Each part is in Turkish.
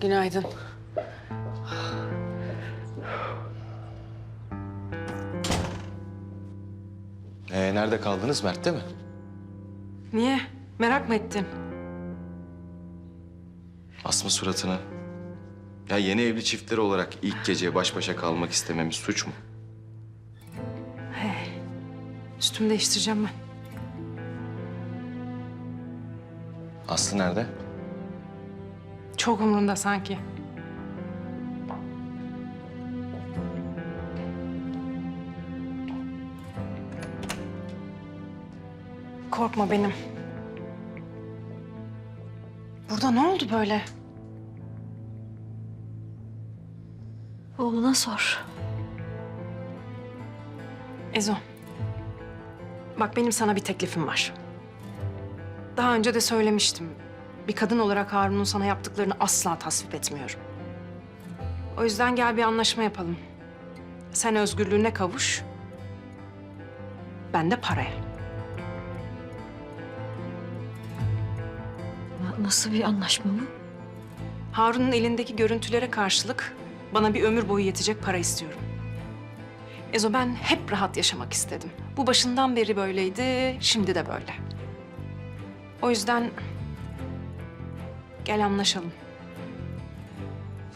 Günaydın. Ee, nerede kaldınız Mert'te mi? Niye? Merak mı ettin? Asma suratına. Ya yeni evli çiftler olarak ilk gece baş başa kalmak istememiz suç mu? Üstümü değiştireceğim ben. Aslı nerede? Çok umurumda sanki. Korkma benim. Burada ne oldu böyle? Oğluna sor. Ezo. Bak benim sana bir teklifim var. Daha önce de söylemiştim. Bir kadın olarak Harun'un sana yaptıklarını asla tasvip etmiyorum. O yüzden gel bir anlaşma yapalım. Sen özgürlüğüne kavuş. Ben de paraya. Na- Nasıl bir anlaşma bu? Harun'un elindeki görüntülere karşılık bana bir ömür boyu yetecek para istiyorum. Ezo ben hep rahat yaşamak istedim. Bu başından beri böyleydi, şimdi de böyle. O yüzden gel anlaşalım.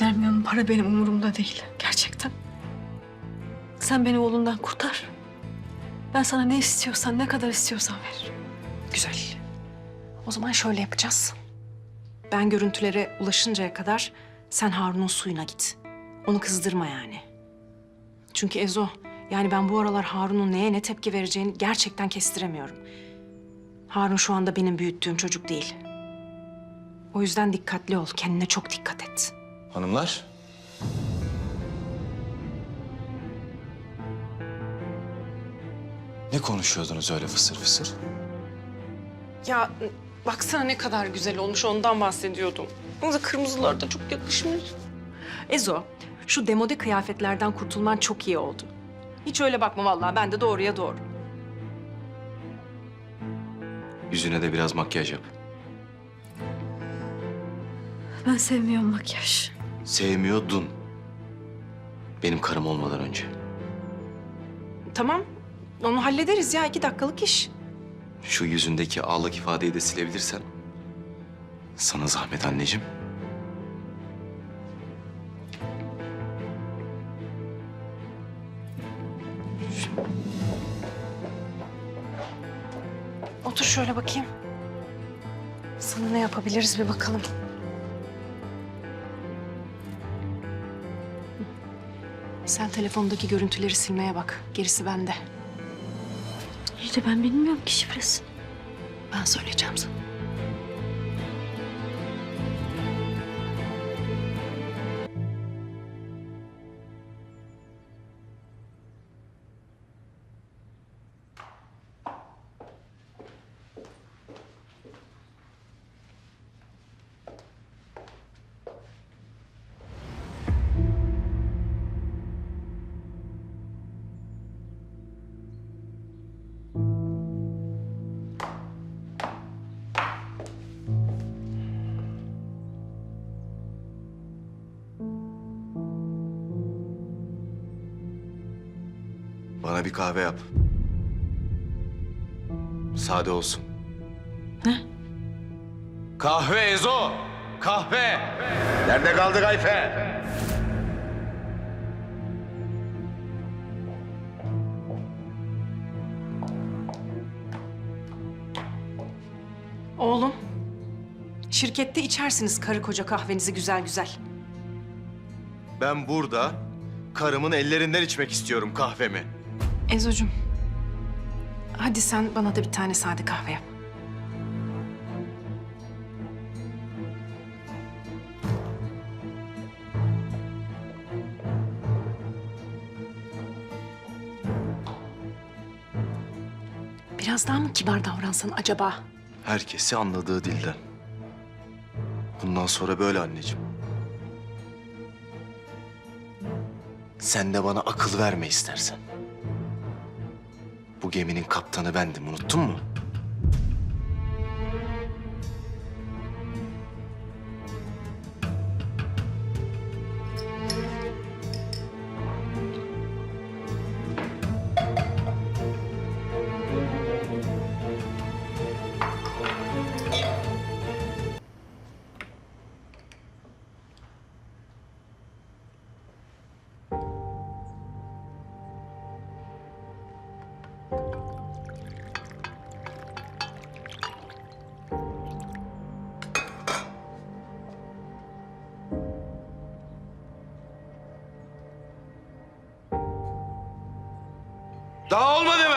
Nermin Hanım para benim umurumda değil. Gerçekten. Sen beni oğlundan kurtar. Ben sana ne istiyorsan, ne kadar istiyorsan veririm. Güzel. O zaman şöyle yapacağız. Ben görüntülere ulaşıncaya kadar sen Harun'un suyuna git. Onu kızdırma yani. Çünkü Ezo, yani ben bu aralar Harun'un neye ne tepki vereceğini gerçekten kestiremiyorum. Harun şu anda benim büyüttüğüm çocuk değil. O yüzden dikkatli ol, kendine çok dikkat et. Hanımlar. Ne konuşuyordunuz öyle fısır fısır? Ya baksana ne kadar güzel olmuş ondan bahsediyordum. Da kırmızılar da çok yakışmış. Ezo, şu demode kıyafetlerden kurtulman çok iyi oldu. Hiç öyle bakma vallahi ben de doğruya doğru. Yüzüne de biraz makyaj yap. Ben sevmiyorum makyaj. Sevmiyordun. Benim karım olmadan önce. Tamam, onu hallederiz ya iki dakikalık iş. Şu yüzündeki ağlık ifadeyi de silebilirsen. Sana zahmet anneciğim. Otur şöyle bakayım. Sana ne yapabiliriz bir bakalım. Sen telefondaki görüntüleri silmeye bak. Gerisi bende. İyi de ben bilmiyorum ki şifresini. Ben söyleyeceğim sana. Bana bir kahve yap. Sade olsun. Ne? Kahve Ezo! Kahve! Nerede kaldı Gayfe? Oğlum, şirkette içersiniz karı koca kahvenizi güzel güzel. Ben burada karımın ellerinden içmek istiyorum kahvemi. Ezo'cum, hadi sen bana da bir tane sade kahve yap. Biraz daha mı kibar davransan acaba? Herkesi anladığı dilden. Bundan sonra böyle anneciğim. Sen de bana akıl verme istersen. Bu geminin kaptanı bendim, unuttun mu? Daha olmadı mı?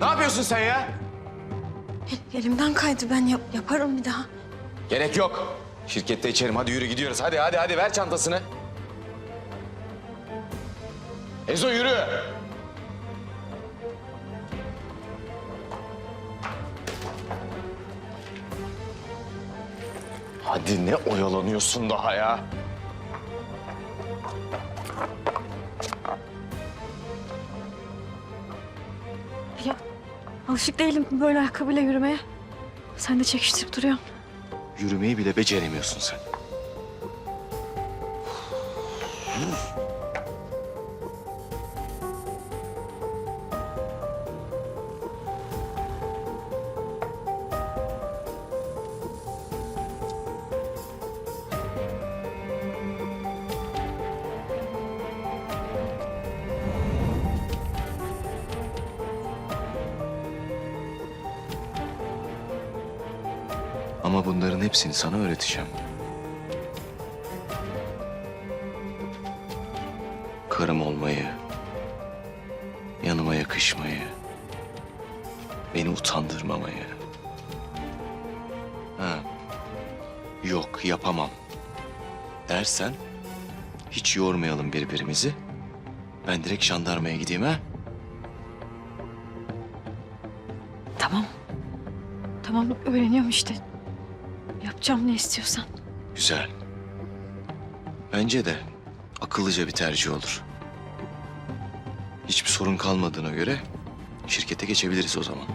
Ne yapıyorsun sen ya? Elimden kaydı ben yap- yaparım bir daha. Gerek yok. Şirkette içerim. Hadi yürü gidiyoruz. Hadi hadi hadi ver çantasını. Ezo yürü. Hadi ne oyalanıyorsun daha ya? Ya alışık değilim böyle ayakkabıyla yürümeye. Sen de çekiştirip duruyorsun. Yürümeyi bile beceremiyorsun sen. sana öğreteceğim. Karım olmayı, yanıma yakışmayı, beni utandırmamayı. Ha. Yok, yapamam. Dersen hiç yormayalım birbirimizi. Ben direkt jandarmaya gideyim ha. Tamam. Tamam öğreniyorum işte. Yapacağım ne istiyorsan. Güzel. Bence de akıllıca bir tercih olur. Hiçbir sorun kalmadığına göre şirkete geçebiliriz o zaman.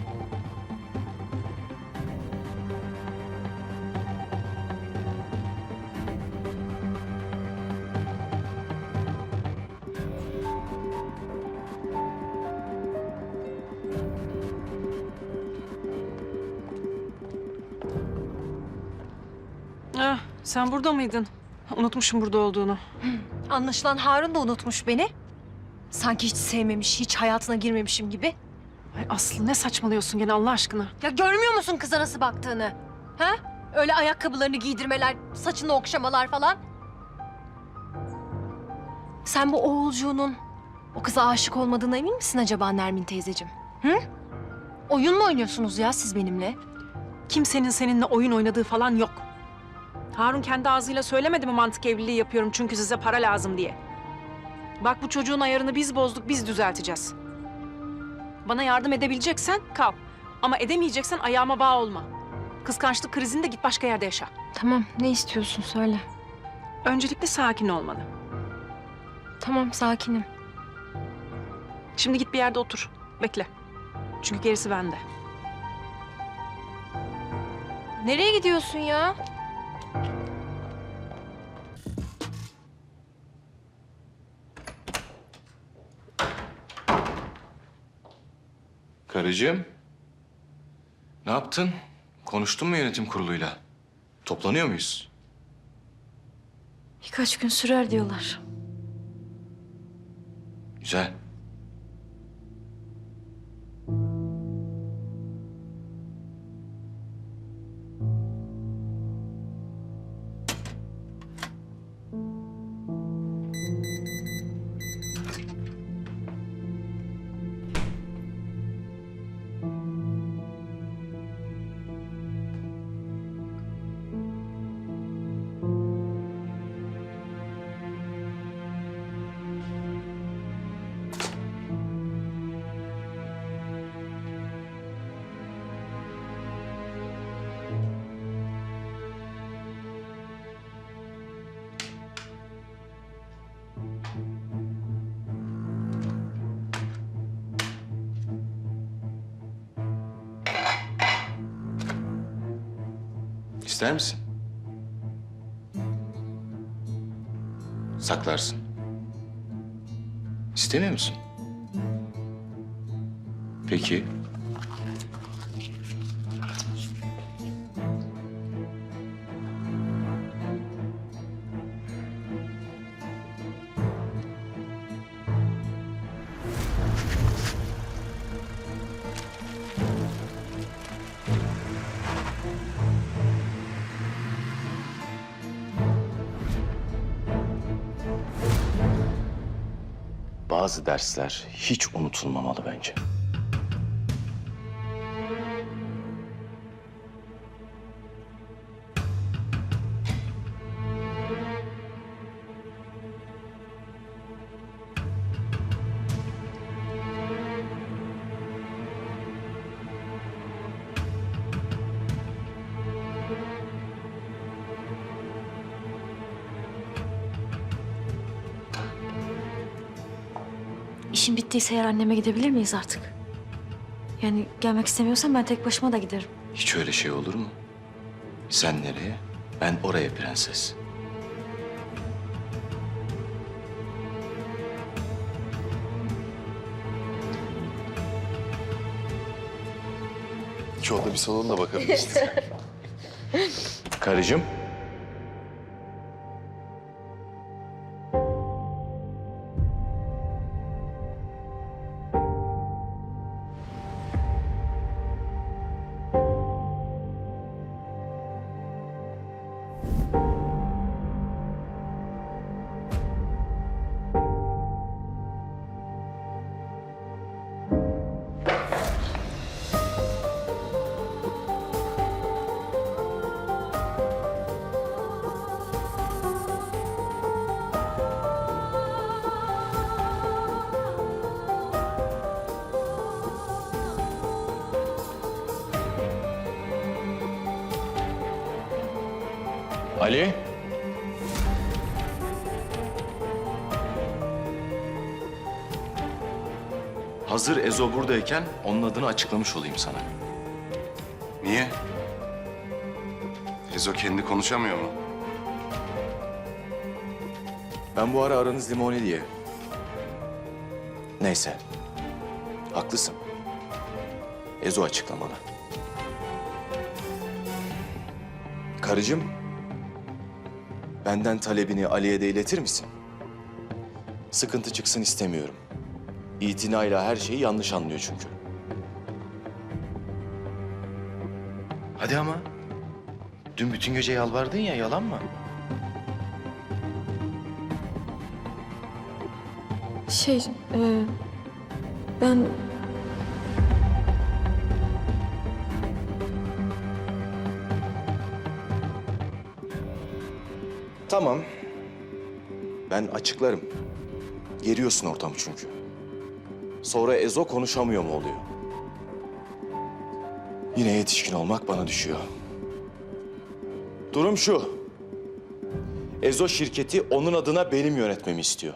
Ah, sen burada mıydın? Unutmuşum burada olduğunu. Anlaşılan Harun da unutmuş beni. Sanki hiç sevmemiş, hiç hayatına girmemişim gibi. Ay Aslı ne saçmalıyorsun gene Allah aşkına? Ya görmüyor musun kıza nasıl baktığını? Ha? Öyle ayakkabılarını giydirmeler, saçını okşamalar falan. Sen bu oğulcuğunun o kıza aşık olmadığına emin misin acaba Nermin teyzeciğim? Hı? Oyun mu oynuyorsunuz ya siz benimle? Kimsenin seninle oyun oynadığı falan yok. Harun kendi ağzıyla söylemedi mi mantık evliliği yapıyorum çünkü size para lazım diye. Bak bu çocuğun ayarını biz bozduk, biz düzelteceğiz. Bana yardım edebileceksen kal. Ama edemeyeceksen ayağıma bağ olma. Kıskançlık krizinde git başka yerde yaşa. Tamam, ne istiyorsun söyle. Öncelikle sakin olmalı. Tamam, sakinim. Şimdi git bir yerde otur. Bekle. Çünkü gerisi bende. Nereye gidiyorsun ya? Karıcığım. Ne yaptın? Konuştun mu yönetim kuruluyla? Toplanıyor muyuz? Birkaç gün sürer diyorlar. Güzel. İster misin? Saklarsın. İstemiyor musun? Peki. Bazı dersler hiç unutulmamalı bence. Bittiyse eğer anneme gidebilir miyiz artık? Yani gelmek istemiyorsan ben tek başıma da giderim. Hiç öyle şey olur mu? Sen nereye? Ben oraya prenses. Yolda bir salona bakabiliriz. Karıcığım. Ali. Hazır Ezo buradayken onun adını açıklamış olayım sana. Niye? Ezo kendi konuşamıyor mu? Ben bu ara aranız limoni diye. Neyse. Haklısın. Ezo açıklamalı. Karıcığım, benden talebini Ali'ye de iletir misin? Sıkıntı çıksın istemiyorum. İtinayla her şeyi yanlış anlıyor çünkü. Hadi ama. Dün bütün gece yalvardın ya, yalan mı? Şey, e, ben Tamam. Ben açıklarım. Geriyorsun ortamı çünkü. Sonra Ezo konuşamıyor mu oluyor? Yine yetişkin olmak bana düşüyor. Durum şu. Ezo şirketi onun adına benim yönetmemi istiyor.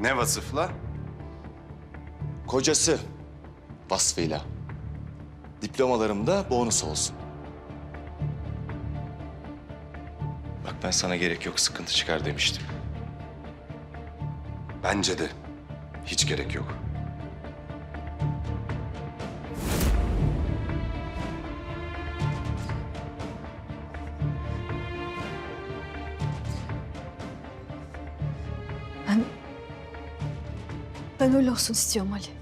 Ne vasıfla? Kocası vasfıyla. Diplomalarımda bonus olsun. Bak ben sana gerek yok sıkıntı çıkar demiştim. Bence de. Hiç gerek yok. ben ben öyle olsun istiyorum Ali.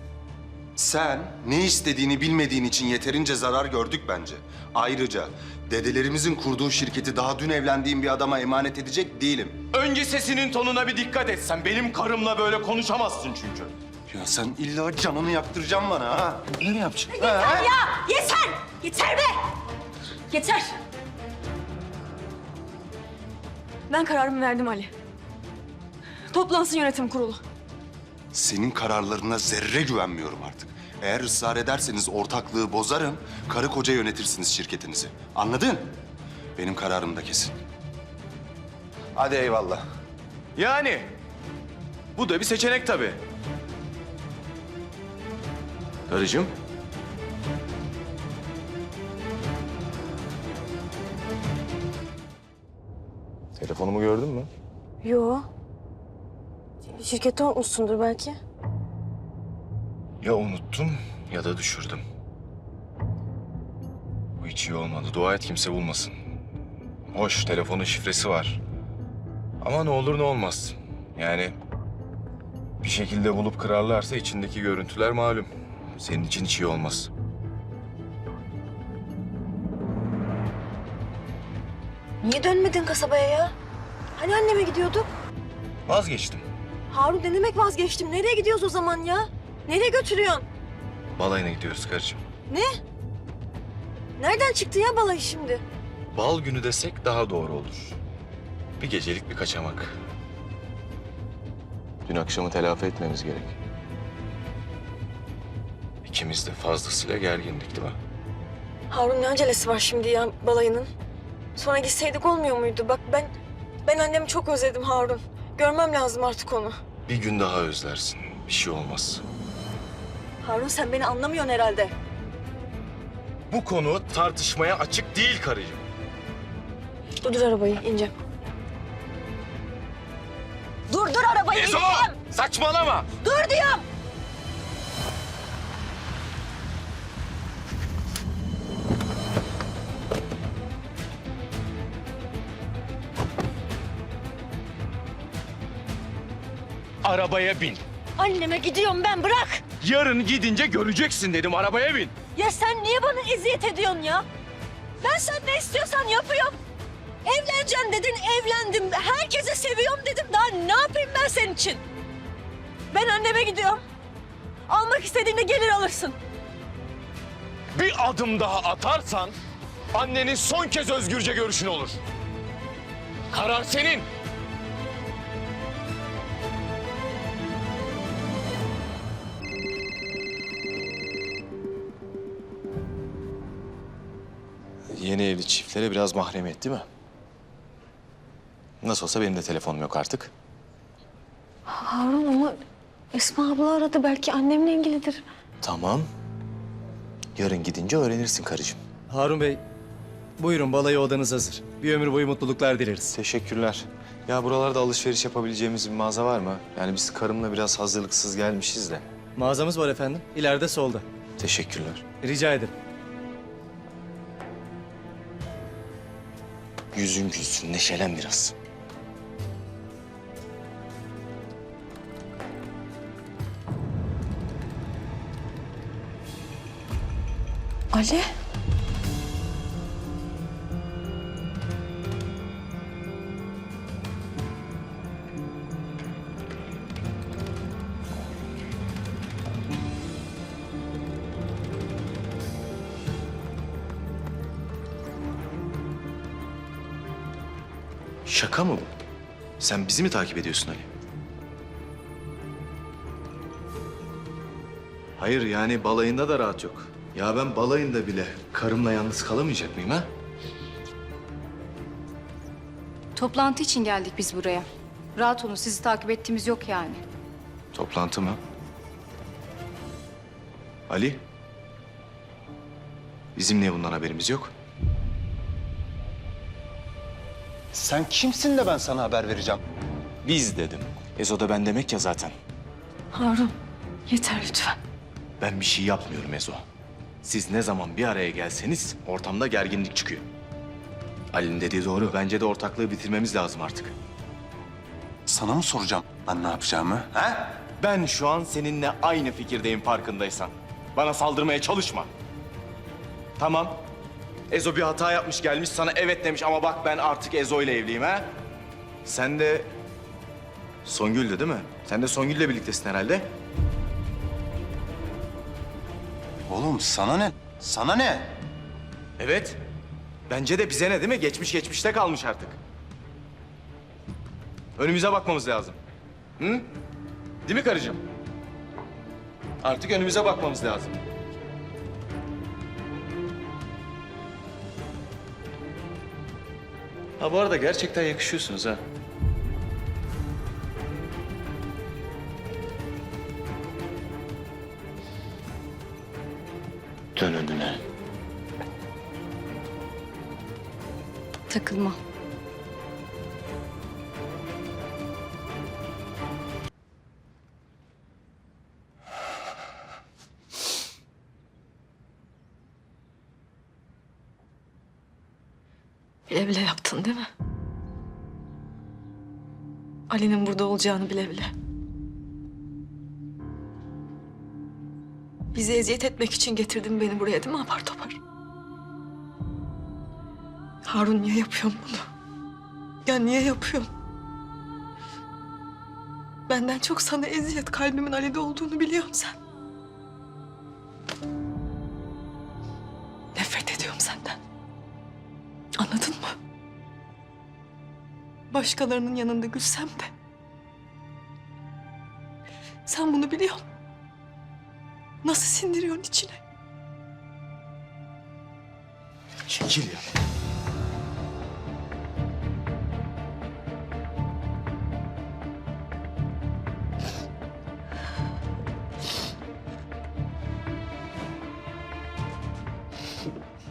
Sen ne istediğini bilmediğin için yeterince zarar gördük bence. Ayrıca dedelerimizin kurduğu şirketi daha dün evlendiğim bir adama emanet edecek değilim. Önce sesinin tonuna bir dikkat et. Sen benim karımla böyle konuşamazsın çünkü. Ya sen illa canını yaktıracaksın bana ha. Ne yapacaksın? Yeter! Yeter be! Yeter! Ben kararımı verdim Ali. Toplansın yönetim kurulu. Senin kararlarına zerre güvenmiyorum artık. Eğer ısrar ederseniz ortaklığı bozarım, karı koca yönetirsiniz şirketinizi. Anladın? Benim kararım da kesin. Hadi eyvallah. Yani bu da bir seçenek tabii. Karıcığım. Telefonumu gördün mü? Yo. Şirkete unutmuşsundur belki. Ya unuttum ya da düşürdüm. Bu hiç iyi olmadı. Dua et kimse bulmasın. Hoş telefonun şifresi var. Ama ne olur ne olmaz. Yani bir şekilde bulup kırarlarsa içindeki görüntüler malum. Senin için hiç iyi olmaz. Niye dönmedin kasabaya ya? Hani anneme gidiyorduk? Vazgeçtim. Harun ne demek vazgeçtim? Nereye gidiyoruz o zaman ya? Nereye götürüyorsun? Balayına gidiyoruz karıcığım. Nereden çıktı ya balayı şimdi? Bal günü desek daha doğru olur. Bir gecelik bir kaçamak. Dün akşamı telafi etmemiz gerek. İkimiz de fazlasıyla gergindik değil mi? Harun ne acelesi var şimdi ya balayının? Sonra gitseydik olmuyor muydu? Bak ben ben annemi çok özledim Harun. Görmem lazım artık onu. Bir gün daha özlersin. Bir şey olmaz. Harun sen beni anlamıyorsun herhalde. Bu konu tartışmaya açık değil karıcığım. Dur arabayı ineceğim. Dur dur arabayı Ezo! ineceğim. Saçmalama! Dur diyorum. Arabaya bin. Anneme gidiyorum ben bırak. Yarın gidince göreceksin dedim. Arabaya bin. Ya sen niye bana eziyet ediyorsun ya? Ben sen ne istiyorsan yapıyorum. Evleneceğim dedin, evlendim. Herkese seviyorum dedim. Daha ne yapayım ben senin için? Ben anneme gidiyorum. Almak istediğinde gelir alırsın. Bir adım daha atarsan annenin son kez özgürce görüşün olur. Karar senin. Yeni evli çiftlere biraz mahremiyet değil mi? Nasıl olsa benim de telefonum yok artık. Harun ama Esma abla aradı. Belki annemle ilgilidir. Tamam. Yarın gidince öğrenirsin karıcığım. Harun Bey, buyurun balayı odanız hazır. Bir ömür boyu mutluluklar dileriz. Teşekkürler. Ya buralarda alışveriş yapabileceğimiz bir mağaza var mı? Yani biz karımla biraz hazırlıksız gelmişiz de. Mağazamız var efendim, ileride solda. Teşekkürler. Rica ederim. Yüzün gülsün, neşelen biraz. Ali? Sen bizi mi takip ediyorsun Ali? Hayır yani balayında da rahat yok. Ya ben balayında bile karımla yalnız kalamayacak mıyım ha? Toplantı için geldik biz buraya. Rahat olun, sizi takip ettiğimiz yok yani. Toplantı mı? Ali? Bizim niye bundan haberimiz yok? Sen kimsin de ben sana haber vereceğim? Biz dedim. Ezo da ben demek ya zaten. Harun yeter lütfen. Ben bir şey yapmıyorum Ezo. Siz ne zaman bir araya gelseniz ortamda gerginlik çıkıyor. Ali'nin dediği doğru. Bence de ortaklığı bitirmemiz lazım artık. Sana mı soracağım ben ne yapacağımı? He? Ben şu an seninle aynı fikirdeyim farkındaysan. Bana saldırmaya çalışma. Tamam. Ezo bir hata yapmış gelmiş sana evet demiş ama bak ben artık Ezo ile evliyim ha. Sen de Songül'dü değil mi? Sen de Songül'le birliktesin herhalde. Oğlum sana ne? Sana ne? Evet. Bence de bize ne değil mi? Geçmiş geçmişte kalmış artık. Önümüze bakmamız lazım. Hı? Değil mi karıcığım? Artık önümüze bakmamız lazım. Ha bu arada gerçekten yakışıyorsunuz ha. Dön önüne. Takılma. Bile bile yaptın değil mi? Ali'nin burada olacağını bile bile. Bizi eziyet etmek için getirdin beni buraya değil mi apar topar? Harun niye yapıyorsun bunu? Ya niye yapıyorsun? Benden çok sana eziyet kalbimin Ali'de olduğunu biliyorsun sen. Başkalarının yanında gülsem de. Sen bunu biliyorsun. Nasıl sindiriyorsun içine? Çekil ya.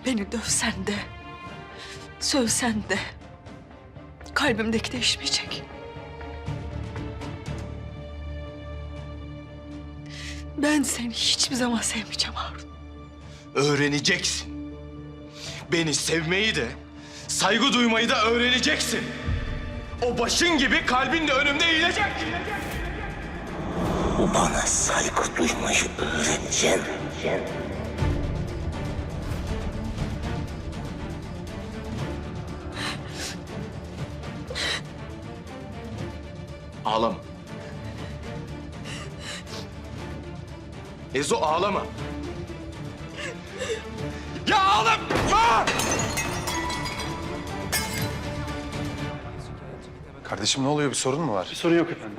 Beni dövsen de, sövsen de kalbimdeki değişmeyecek. Ben seni hiçbir zaman sevmeyeceğim Harun. Öğreneceksin. Beni sevmeyi de, saygı duymayı da öğreneceksin. O başın gibi kalbin de önümde eğilecek. Bana saygı duymayı öğreneceksin. Ezo ağlama. Ya ağlama! Kardeşim ne oluyor? Bir sorun mu var? Sorun yok efendim.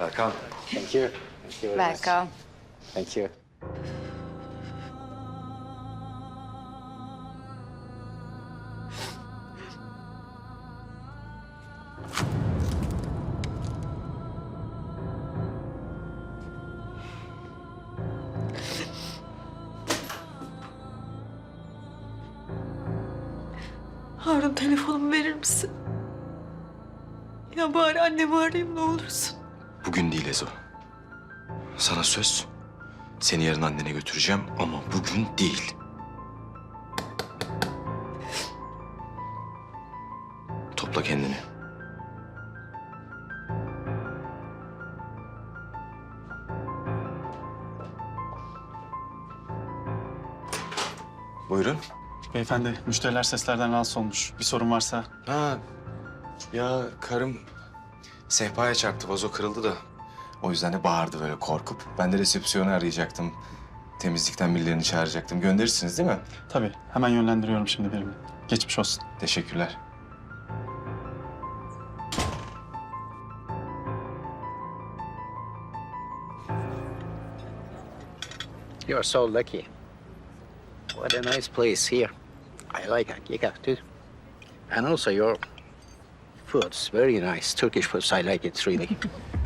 Erkan. Thank you. Thank you very much. Welcome. Thank you. Yarın annene götüreceğim ama bugün değil. Topla kendini. Buyurun. Beyefendi, müşteriler seslerden rahatsız olmuş. Bir sorun varsa Ha, ya karım sehpaya çarptı, vazo kırıldı da. O yüzden de bağırdı böyle korkup. Ben de resepsiyonu arayacaktım. Temizlikten birilerini çağıracaktım. Gönderirsiniz değil mi? tabii hemen yönlendiriyorum şimdi birini. Geçmiş olsun. Teşekkürler. You're so lucky. What a nice place here. I like Hakika too. And also your food's very nice. Turkish food, I like it really.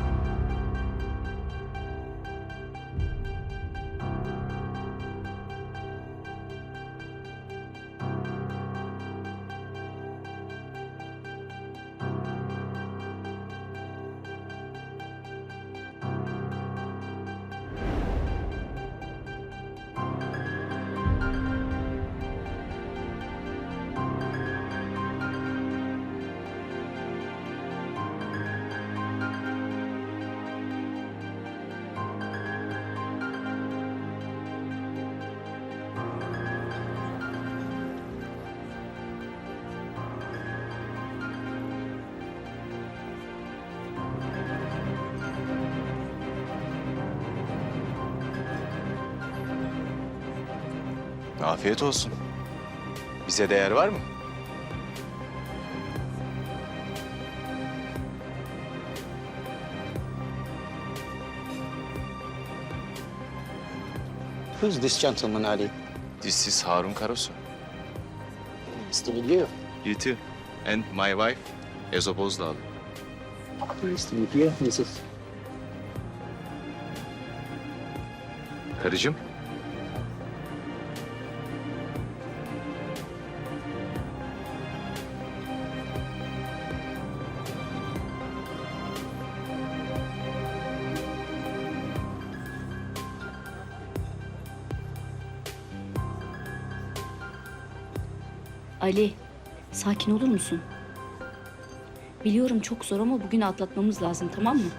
Afiyet olsun. Bize değer var mı? Who's this gentleman, Ali? This is Harun Karasu. Nice to meet you. You too. And my wife, Ezo Bozdağlı. Nice to meet you, Mrs. Karıcığım. Ali, sakin olur musun? Biliyorum çok zor ama bugün atlatmamız lazım tamam mı?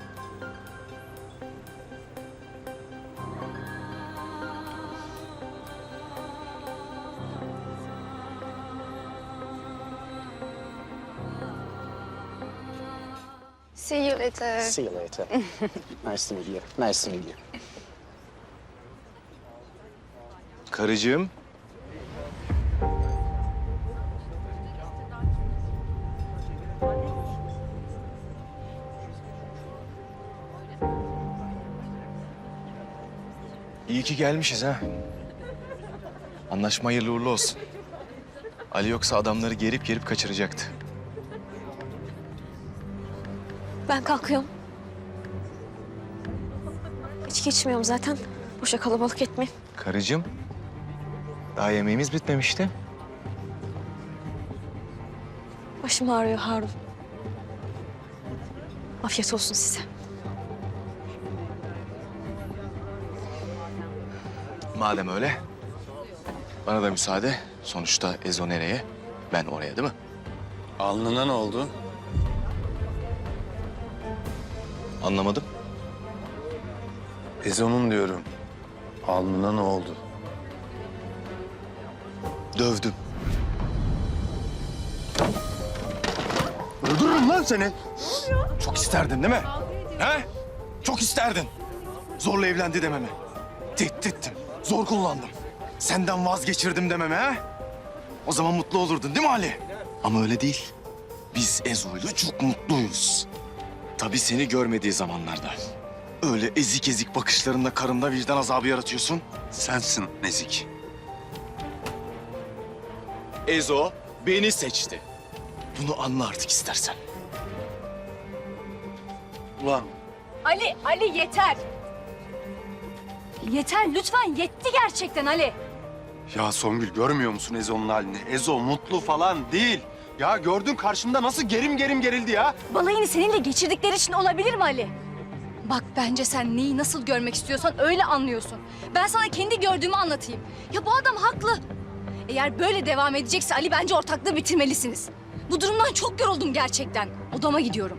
See you later. See you later. nice to meet you. Nice to meet you. Karıcığım, ki gelmişiz ha. Anlaşma hayırlı uğurlu olsun. Ali yoksa adamları gerip gerip kaçıracaktı. Ben kalkıyorum. İçki içmiyorum zaten. Boşa kalabalık etmeyeyim. Karıcığım. Daha yemeğimiz bitmemişti. Başım ağrıyor Harun. Afiyet olsun size. Madem öyle, bana da müsaade. Sonuçta Ezo nereye? Ben oraya değil mi? Alnına ne oldu? Anlamadım. Ezo'nun diyorum. Alnına ne oldu? Dövdüm. Öldürürüm lan seni. Çok isterdin değil mi? He? Çok isterdin. Zorla evlendi dememi. Tehdit ettim. Zor kullandım. Senden vazgeçirdim dememi he? O zaman mutlu olurdun değil mi Ali? Ama öyle değil. Biz Ezo'yla çok mutluyuz. Tabii seni görmediği zamanlarda. Öyle ezik ezik bakışlarınla karımda vicdan azabı yaratıyorsun. Sensin Nezik. Ezo beni seçti. Bunu anla artık istersen. Ulan Ali, Ali yeter. Yeter lütfen yetti gerçekten Ali. Ya Songül görmüyor musun Ezo'nun halini? Ezo mutlu falan değil. Ya gördün karşımda nasıl gerim gerim gerildi ya. Balayını seninle geçirdikleri için olabilir mi Ali? Bak bence sen neyi nasıl görmek istiyorsan öyle anlıyorsun. Ben sana kendi gördüğümü anlatayım. Ya bu adam haklı. Eğer böyle devam edecekse Ali bence ortaklığı bitirmelisiniz. Bu durumdan çok yoruldum gerçekten. Odama gidiyorum.